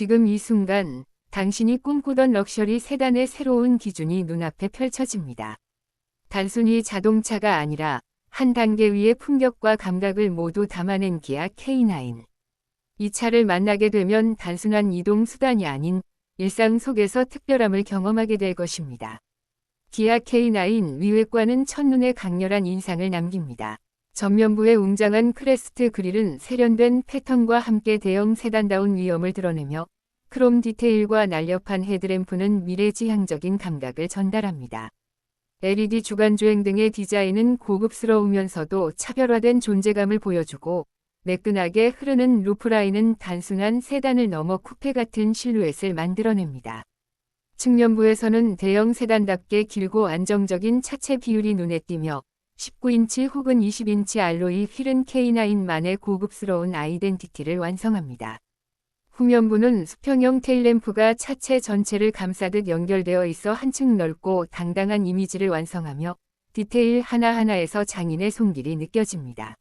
지금 이 순간 당신이 꿈꾸던 럭셔리 세단의 새로운 기준이 눈앞에 펼쳐집니다. 단순히 자동차가 아니라 한 단계 위의 품격과 감각을 모두 담아낸 기아 K9. 이 차를 만나게 되면 단순한 이동 수단이 아닌 일상 속에서 특별함을 경험하게 될 것입니다. 기아 K9 위외과는 첫눈에 강렬한 인상을 남깁니다. 전면부의 웅장한 크레스트 그릴은 세련된 패턴과 함께 대형 세단다운 위엄을 드러내며 크롬 디테일과 날렵한 헤드램프는 미래지향적인 감각을 전달합니다. LED 주간주행 등의 디자인은 고급스러우면서도 차별화된 존재감을 보여주고 매끈하게 흐르는 루프라인은 단순한 세단을 넘어 쿠페 같은 실루엣을 만들어냅니다. 측면부에서는 대형 세단답게 길고 안정적인 차체 비율이 눈에 띄며 19인치 혹은 20인치 알로이 휠은 K9만의 고급스러운 아이덴티티를 완성합니다. 후면부는 수평형 테일램프가 차체 전체를 감싸듯 연결되어 있어 한층 넓고 당당한 이미지를 완성하며 디테일 하나하나에서 장인의 손길이 느껴집니다.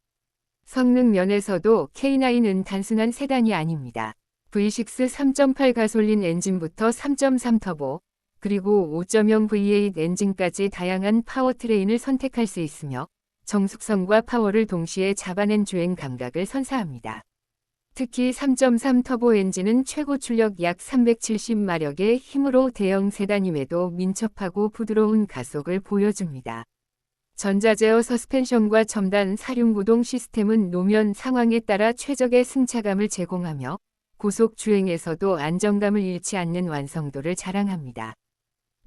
성능 면에서도 K9은 단순한 세단이 아닙니다. V6 3.8 가솔린 엔진부터 3.3 터보, 그리고 5.0 V8 엔진까지 다양한 파워트레인을 선택할 수 있으며 정숙성과 파워를 동시에 잡아낸 주행 감각을 선사합니다. 특히 3.3 터보 엔진은 최고 출력 약 370마력의 힘으로 대형 세단임에도 민첩하고 부드러운 가속을 보여줍니다. 전자제어 서스펜션과 첨단 사륜구동 시스템은 노면 상황에 따라 최적의 승차감을 제공하며 고속 주행에서도 안정감을 잃지 않는 완성도를 자랑합니다.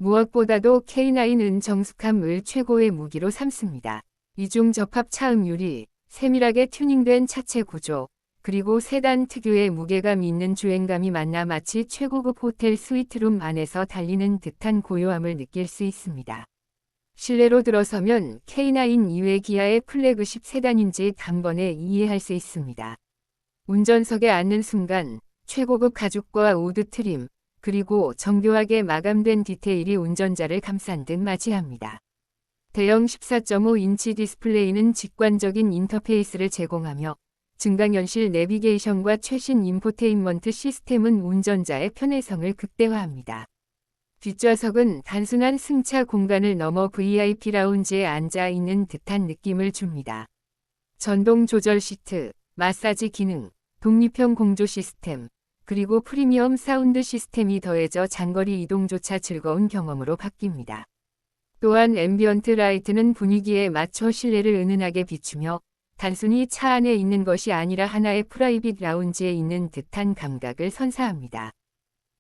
무엇보다도 K9은 정숙함을 최고의 무기로 삼습니다. 이중 접합 차음유리, 세밀하게 튜닝된 차체 구조, 그리고 세단 특유의 무게감 있는 주행감이 만나 마치 최고급 호텔 스위트룸 안에서 달리는 듯한 고요함을 느낄 수 있습니다. 실내로 들어서면 K9 이외 기아의 플래그십 세단인지 단번에 이해할 수 있습니다. 운전석에 앉는 순간 최고급 가죽과 우드 트림, 그리고 정교하게 마감된 디테일이 운전자를 감싼 듯 맞이합니다. 대형 14.5인치 디스플레이는 직관적인 인터페이스를 제공하며 증강현실 내비게이션과 최신 인포테인먼트 시스템은 운전자의 편의성을 극대화합니다. 뒷좌석은 단순한 승차 공간을 넘어 VIP 라운지에 앉아 있는 듯한 느낌을 줍니다. 전동 조절 시트, 마사지 기능, 독립형 공조 시스템, 그리고 프리미엄 사운드 시스템이 더해져 장거리 이동조차 즐거운 경험으로 바뀝니다. 또한 앰비언트 라이트는 분위기에 맞춰 실내를 은은하게 비추며 단순히 차 안에 있는 것이 아니라 하나의 프라이빗 라운지에 있는 듯한 감각을 선사합니다.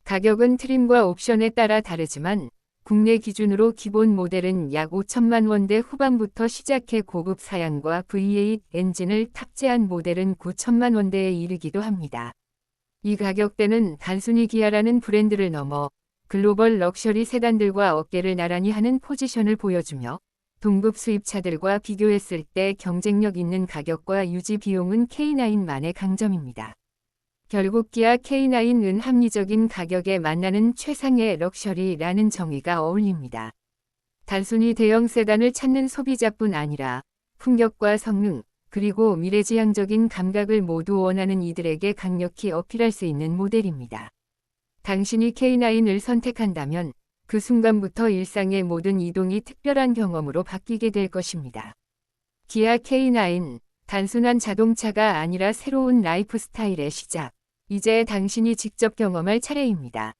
가격은 트림과 옵션에 따라 다르지만 국내 기준으로 기본 모델은 약 5천만 원대 후반부터 시작해 고급 사양과 V8 엔진을 탑재한 모델은 9천만 원대에 이르기도 합니다. 이 가격대는 단순히 기아라는 브랜드를 넘어 글로벌 럭셔리 세단들과 어깨를 나란히 하는 포지션을 보여주며 동급 수입차들과 비교했을 때 경쟁력 있는 가격과 유지 비용은 K9만의 강점입니다. 결국 기아 K9은 합리적인 가격에 만나는 최상의 럭셔리라는 정의가 어울립니다. 단순히 대형 세단을 찾는 소비자뿐 아니라 품격과 성능, 그리고 미래지향적인 감각을 모두 원하는 이들에게 강력히 어필할 수 있는 모델입니다. 당신이 K9을 선택한다면 그 순간부터 일상의 모든 이동이 특별한 경험으로 바뀌게 될 것입니다. 기아 K9, 단순한 자동차가 아니라 새로운 라이프 스타일의 시작. 이제 당신이 직접 경험할 차례입니다.